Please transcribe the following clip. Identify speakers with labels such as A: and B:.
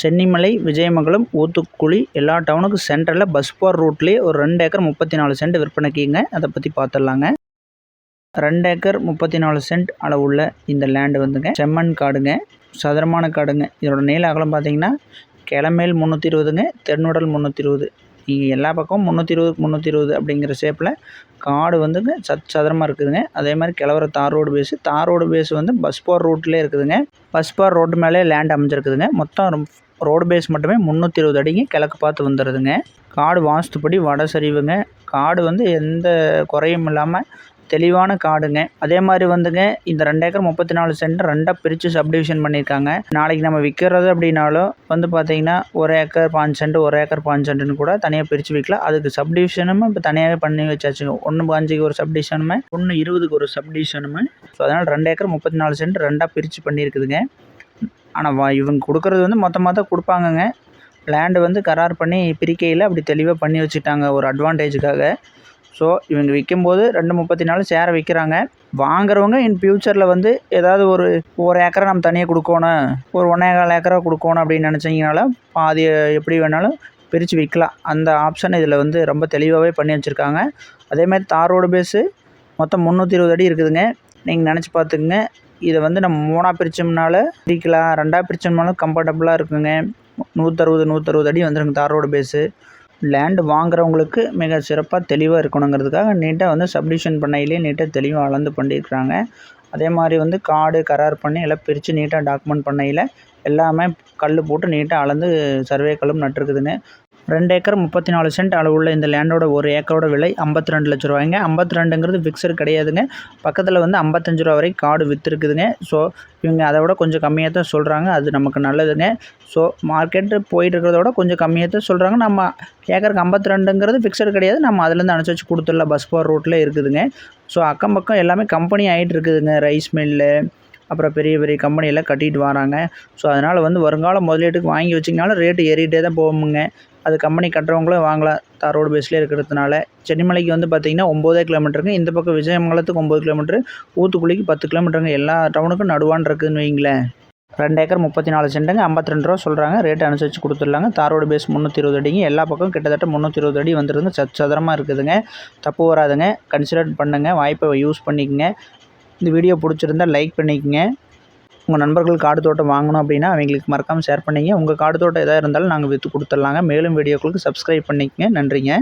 A: சென்னிமலை விஜயமங்கலம் ஊத்துக்குழி எல்லா டவுனுக்கும் சென்டரில் பஸ் போகிற ரூட்லேயே ஒரு ரெண்டு ஏக்கர் முப்பத்தி நாலு சென்ட் விற்பனைக்குங்க. அதை பற்றி பார்த்துடலாங்க ரெண்டு ஏக்கர் முப்பத்தி நாலு சென்ட் அளவுள்ள இந்த லேண்டு வந்துங்க. செம்மண் காடுங்க சதுரமான காடுங்க. இதோட நீள அகலம் பார்த்தீங்கன்னா கிளமேல் முந்நூற்றி இருபதுங்க தென்னுடல் முந்நூற்றி இருபது. நீங்கள் எல்லா பக்கமும் முந்நூற்றி இருபது முந்நூற்றி இருபது அப்படிங்கிற ஷேப்பில் காடு வந்துங்க சத் சதுரமாக இருக்குதுங்க. அதே மாதிரி கிழவர தார் ரோடு பேஸு தார் ரோடு பேஸ் வந்து பஸ் பார் ரோட்லேயே இருக்குதுங்க. பஸ் பார் ரோட்டு மேலே லேண்ட் அமைஞ்சிருக்குதுங்க. மொத்தம் ரோடு பேஸ் மட்டுமே முந்நூற்றி இருபது அடிங்க கிழக்கு பார்த்து வந்துடுதுங்க காடு வாஸ்துப்படி வட சரிவுங்க. காடு வந்து எந்த குறையும் இல்லாமல் தெளிவான காடுங்க. அதே மாதிரி வந்துங்க இந்த ரெண்டு ஏக்கர் முப்பத்தி நாலு சென்ட் ரெண்டாக பிரித்து சப்டிவிஷன் பண்ணியிருக்காங்க. நாளைக்கு நம்ம விற்கிறது அப்படின்னாலும் வந்து பார்த்திங்கன்னா ஒரு ஏக்கர் பாஞ்சு சென்ட் ஒரு ஏக்கர் பாஞ்சு சென்ட்னு கூட தனியாக பிரித்து விற்கலாம் அதுக்கு சப்டிவிஷனும் இப்போ தனியாகவே பண்ணி வச்சாச்சுங்க. ஒன்று பாஞ்சுக்கு ஒரு சப்டிவிஷனுமே ஒன்று இருபதுக்கு ஒரு சப்டிவிஷனுமே ஸோ அதனால் ரெண்டு ஏக்கர் முப்பத்தி நாலு சென்ட் ரெண்டாக பிரித்து பண்ணியிருக்குதுங்க. ஆனால் வா இவங்க கொடுக்குறது வந்து மொத்தமாக தான் கொடுப்பாங்கங்க. லேண்டு வந்து கரார் பண்ணி பிரிக்கையில் அப்படி தெளிவாக பண்ணி வச்சுட்டாங்க ஒரு அட்வான்டேஜுக்காக ஸோ இவங்க விற்கும்போது ரெண்டு முப்பத்தி நாலு சேரை விற்கிறாங்க வாங்குறவங்க இன் ஃப்யூச்சரில் வந்து ஏதாவது ஒரு ஒரு ஏக்கரை நம்ம தனியாக கொடுக்கணும் ஒரு ஒன்றேகால் கால் ஏக்கரா கொடுக்கணும் அப்படின்னு நினச்சிங்கனால பாதி எப்படி வேணாலும் பிரித்து விற்கலாம் அந்த ஆப்ஷன் இதில் வந்து ரொம்ப தெளிவாகவே பண்ணி வச்சுருக்காங்க. அதேமாதிரி தார் ரோடு பேஸு மொத்தம் முந்நூற்றி இருபது அடி இருக்குதுங்க. நீங்கள் நினச்சி பார்த்துக்குங்க. இதை வந்து நம்ம மூணாக பிரித்தோம்னால பிரிக்கலாம். ரெண்டாக பிரித்தோம்னாலும் கம்ஃபர்டபுளாக இருக்குங்க. நூற்றறுபது நூற்றறுபது அடி வந்துருங்க தார் ரோடு பேஸு லேண்டு வாங்குறவங்களுக்கு மிக சிறப்பாக தெளிவாக இருக்கணுங்கிறதுக்காக நீட்டாக வந்து சப்டிஷன் பண்ணையிலே நீட்டாக தெளிவாக அளந்து பண்ணியிருக்கிறாங்க. அதே மாதிரி வந்து காடு கரார் பண்ணி எல்லாம் பிரித்து நீட்டாக டாக்குமெண்ட் பண்ணையில் எல்லாமே கல் போட்டு நீட்டாக அளந்து சர்வே கல்லும் நட்டுருக்குதுங்க. ரெண்டு ஏக்கர் முப்பத்தி நாலு சென்ட் அளவுள்ள இந்த லேண்டோட ஒரு ஏக்கரோட விலை ஐம்பத்தி ரெண்டு லட்ச ரூபாய்ங்க. ஐம்பத்தி ரெண்டுங்கிறது ஃபிக்ஸர் கிடையாதுங்க. பக்கத்தில் வந்து ஐம்பத்தஞ்சு ரூபா வரைக்கும் காடு விற்றுருக்குதுங்க ஸோ இவங்க அதை விட கொஞ்சம் கம்மியாக தான் சொல்கிறாங்க அது நமக்கு நல்லதுங்க. ஸோ மார்க்கெட்டு போயிட்டு இருக்கிறத விட கொஞ்சம் கம்மியாக தான் சொல்கிறாங்க நம்ம ஏக்கருக்கு ஐம்பத்தி ரெண்டுங்கிறது ஃபிக்ஸட் கிடையாது. நம்ம அதுலேருந்து அனுசரித்து கொடுத்துடலாம். பஸ் போகிற ரூட்டில் இருக்குதுங்க. ஸோ அக்கம் பக்கம் எல்லாமே கம்பெனி ஆகிட்டு இருக்குதுங்க. ரைஸ் மில்லு அப்புறம் பெரிய பெரிய கம்பெனியெல்லாம் கட்டிட்டு வராங்க. ஸோ அதனால் வந்து வருங்கால முதலீட்டுக்கு வாங்கி வச்சிங்கனாலும் ரேட்டு ஏறிட்டே தான் போகுமுங்க. அது கம்பெனி கட்டுறவங்களும் வாங்கலாம். தார் ரோடு பேஸ்லேயே இருக்கிறதுனால. சென்னிமலைக்கு வந்து பார்த்திங்கன்னா ஒம்போதே கிலோமீட்டருங்க இந்த பக்கம் விஜயமங்கலத்துக்கு ஒம்பது கிலோமீட்ரு ஊத்துக்குழிக்கு பத்து கிலோமீட்டருங்க எல்லா டவுனுக்கும் நடுவான் இருக்குதுன்னு வைங்களேன். ரெண்டு ஏக்கர் முப்பத்தி நாலு சென்ட்டுங்க ஐம்பத்தி ரெண்டு ரூபா சொல்கிறாங்க ரேட் அனுசரித்து கொடுத்துட்லாங்க. தாரோடு பேஸ் முந்நூற்றி இருபது அடிங்க. எல்லா பக்கம் கிட்டத்தட்ட முந்நூற்றி இருபது அடி வந்துருங்க சத் சதுரமாக இருக்குதுங்க. தப்பு வராதுங்க. கன்சிடர் பண்ணுங்கள் வாய்ப்பை யூஸ் பண்ணிக்கங்க. இந்த வீடியோ பிடிச்சிருந்தா லைக் பண்ணிக்கங்க. உங்கள் நண்பர்கள் காடு தோட்டம் வாங்கணும் அப்படின்னா அவங்களுக்கு மறக்காமல் ஷேர் பண்ணிங்க. உங்கள் காடு தோட்டம் எதாக இருந்தாலும் நாங்கள் விற்று கொடுத்துட்லாங்க. மேலும் வீடியோக்களுக்கு சப்ஸ்கிரைப் பண்ணிக்கங்க. நன்றிங்க.